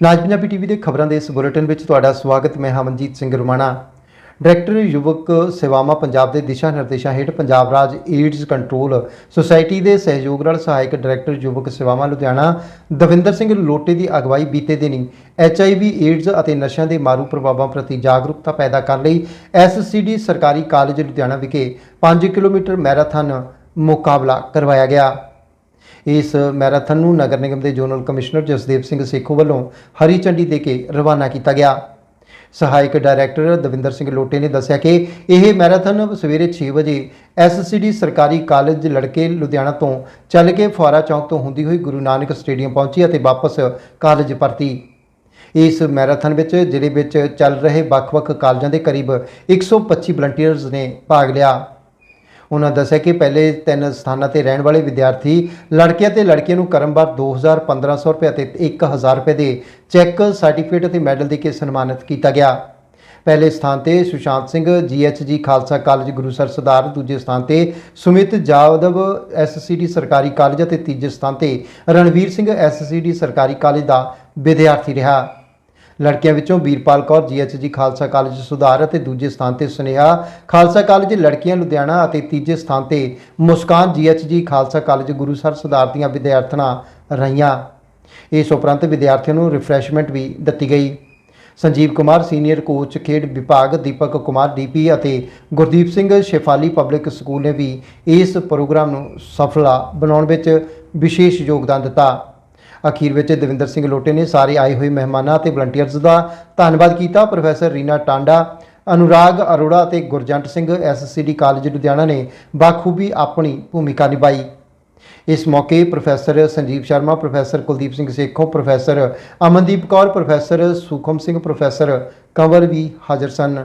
ਨਾਜ Punjabi TV ਦੇ ਖਬਰਾਂ ਦੇ ਇਸ ਬੁਲੇਟਿਨ ਵਿੱਚ ਤੁਹਾਡਾ ਸਵਾਗਤ। ਮੈਂ ਹਮਨਜੀਤ ਸਿੰਘ ਰੁਮਾਣਾ। ਡਾਇਰੈਕਟਰ, ਯੁਵਕ ਸੇਵਾਵਾਂ ਪੰਜਾਬ ਦੇ ਦਿਸ਼ਾ ਨਿਰਦੇਸ਼ਾਂ ਹੇਠ ਪੰਜਾਬ ਰਾਜ ਏਡਜ਼ ਕੰਟਰੋਲ ਸੁਸਾਇਟੀ ਦੇ ਸਹਿਯੋਗ ਨਾਲ ਸਹਾਇਕ ਡਾਇਰੈਕਟਰ, ਯੁਵਕ ਸੇਵਾਵਾਂ ਲੁਧਿਆਣਾ, ਦਵਿੰਦਰ ਸਿੰਘ ਲੋਟੇ ਦੀ ਅਗਵਾਈ ਬੀਤੇ ਦਿਨੀ ਐਚਆਈਵੀ ਏਡਜ਼ ਅਤੇ ਨਸ਼ਿਆਂ ਦੇ ਮਾਰੂ ਪ੍ਰਭਾਵਾਂ ਪ੍ਰਤੀ ਜਾਗਰੂਕਤਾ ਪੈਦਾ ਕਰਨ ਲਈ ਐਸਸੀਡੀ ਸਰਕਾਰੀ ਕਾਲਜ ਲੁਧਿਆਣਾ ਵਿਖੇ 5 ਕਿਲੋਮੀਟਰ ਮੈਰਾਥਨ ਮੁਕਾਬਲਾ ਕਰਵਾਇਆ ਗਿਆ। ਇਸ ਮੈਰਾਥਨ ਨੂੰ ਨਗਰ ਨਿਗਮ ਦੇ ਜ਼ੋਨਲ ਕਮਿਸ਼ਨਰ ਜਸਦੇਵ ਸਿੰਘ ਸੇਖੋ ਵੱਲੋਂ ਹਰੀ ਝੰਡੀ ਦੇ ਕੇ ਰਵਾਨਾ ਕੀਤਾ ਗਿਆ। ਸਹਾਇਕ ਡਾਇਰੈਕਟਰ ਦਵਿੰਦਰ ਸਿੰਘ ਲੋਟੇ ਨੇ ਦੱਸਿਆ ਕਿ ਇਹ ਮੈਰਾਥਨ ਸਵੇਰੇ 6 ਵਜੇ ਐਸਸੀਡੀ ਸਰਕਾਰੀ ਕਾਲਜ ਲੜਕੇ ਲੁਧਿਆਣਾ ਤੋਂ ਚੱਲ ਕੇ ਫੁਆਰਾ ਚੌਂਕ ਤੋਂ ਹੁੰਦੀ ਹੋਈ ਗੁਰੂ ਨਾਨਕ ਸਟੇਡੀਅਮ ਪਹੁੰਚੀ ਅਤੇ ਵਾਪਸ ਕਾਲਜ ਪਰਤੀ। ਇਸ ਮੈਰਾਥਨ ਵਿੱਚ ਜ਼ਿਲ੍ਹੇ ਵਿੱਚ ਚੱਲ ਰਹੇ ਵੱਖ-ਵੱਖ ਕਾਲਜਾਂ ਦੇ ਕਰੀਬ 125 ਵਲੰਟੀਅਰਸ ਨੇ ਭਾਗ ਲਿਆ। ਉਹਨਾਂ ਦੱਸਿਆ ਕਿ ਪਹਿਲੇ ਤਿੰਨ ਸਥਾਨਾਂ ਤੇ ਰਹਿਣ ਵਾਲੇ ਵਿਦਿਆਰਥੀ ਲੜਕਿਆਂ ਤੇ ਲੜਕੀਆਂ ਨੂੰ ਕਰਮਵਾਰ 2000 1500 ਰੁਪਏ ਅਤੇ 1000 ਰੁਪਏ ਦੇ ਚੈੱਕ, ਸਰਟੀਫਿਕੇਟ ਅਤੇ ਮੈਡਲ ਦੇ ਕੇ ਸਨਮਾਨਿਤ ਕੀਤਾ ਗਿਆ। ਪਹਿਲੇ ਸਥਾਨ ਤੇ ਸੁਸ਼ਾਂਤ ਸਿੰਘ ਜੀਐਚਜੀ ਖਾਲਸਾ ਕਾਲਜ ਗੁਰੂਸਰ ਸਦਾਰ ਦੂਜੇ ਸਥਾਨ ਤੇ ਸੁਮਿਤ ਜਾਦਵ ਐਸਸੀਡੀ ਸਰਕਾਰੀ ਕਾਲਜ ਅਤੇ ਤੀਜੇ ਸਥਾਨ ਤੇ ਰਣਵੀਰ ਸਿੰਘ ਐਸਸੀਡੀ ਸਰਕਾਰੀ ਕਾਲਜ ਦਾ ਵਿਦਿਆਰਥੀ ਰਿਹਾ। ਲੜਕੀਆਂ ਵਿੱਚੋਂ ਵੀਰਪਾਲ ਕੌਰ, ਜੀਐਚਜੀ ਖਾਲਸਾ ਕਾਲਜ ਸੁਧਾਰ ਅਤੇ ਦੂਜੇ ਸਥਾਨ ਤੇ ਸੁਨੇਹਾ, ਖਾਲਸਾ ਕਾਲਜ ਲੜਕੀਆਂ ਲੁਧਿਆਣਾ ਅਤੇ ਤੀਜੇ ਸਥਾਨ ਤੇ ਮੁਸਕਾਨ, ਜੀਐਚਜੀ ਖਾਲਸਾ ਕਾਲਜ ਗੁਰੂਸਰ ਸੁਧਾਰ ਦੀਆਂ ਵਿਦਿਆਰਥਣਾਂ ਰਹੀਆਂ। ਇਸ ਉਪਰੰਤ ਵਿਦਿਆਰਥੀਆਂ ਨੂੰ ਰਿਫਰੈਸ਼ਮੈਂਟ ਵੀ ਦਿੱਤੀ ਗਈ। ਸੰਜੀਵ ਕੁਮਾਰ ਸੀਨੀਅਰ ਕੋਚ ਖੇਡ ਵਿਭਾਗ ਦੀਪਕ ਕੁਮਾਰ ਡੀਪੀ ਅਤੇ ਗੁਰਦੀਪ ਸਿੰਘ ਸ਼ੇਫਾਲੀ ਪਬਲਿਕ ਸਕੂਲ ਨੇ ਵੀ ਇਸ ਪ੍ਰੋਗਰਾਮ ਨੂੰ ਸਫਲਾ ਬਣਾਉਣ ਵਿੱਚ ਵਿਸ਼ੇਸ਼ ਯੋਗਦਾਨ ਦਿੱਤਾ। ਅਖੀਰ ਵਿੱਚ ਦਵਿੰਦਰ ਸਿੰਘ ਲੋਟੇ ਨੇ ਸਾਰੇ ਆਏ ਹੋਏ ਮਹਿਮਾਨਾਂ ਅਤੇ ਵਲੰਟੀਅਰਸ ਦਾ ਧੰਨਵਾਦ ਕੀਤਾ। ਪ੍ਰੋਫੈਸਰ ਰੀਨਾ ਟਾਂਡਾ, ਅਨੁਰਾਗ ਅਰੋੜਾ ਅਤੇ ਗੁਰਜੰਟ ਸਿੰਘ ਐਸਸੀਡੀ ਕਾਲਜ ਲੁਧਿਆਣਾ ਨੇ ਬਾਖੂਬੀ ਆਪਣੀ ਭੂਮਿਕਾ ਨਿਭਾਈ। ਇਸ ਮੌਕੇ professor Sanjeev Sharma, professor Kuldeep Singh Sekhon, professor Amandeep Kaur, professor Sukham Singh, professor Kanwar ਵੀ ਹਾਜ਼ਰ ਸਨ।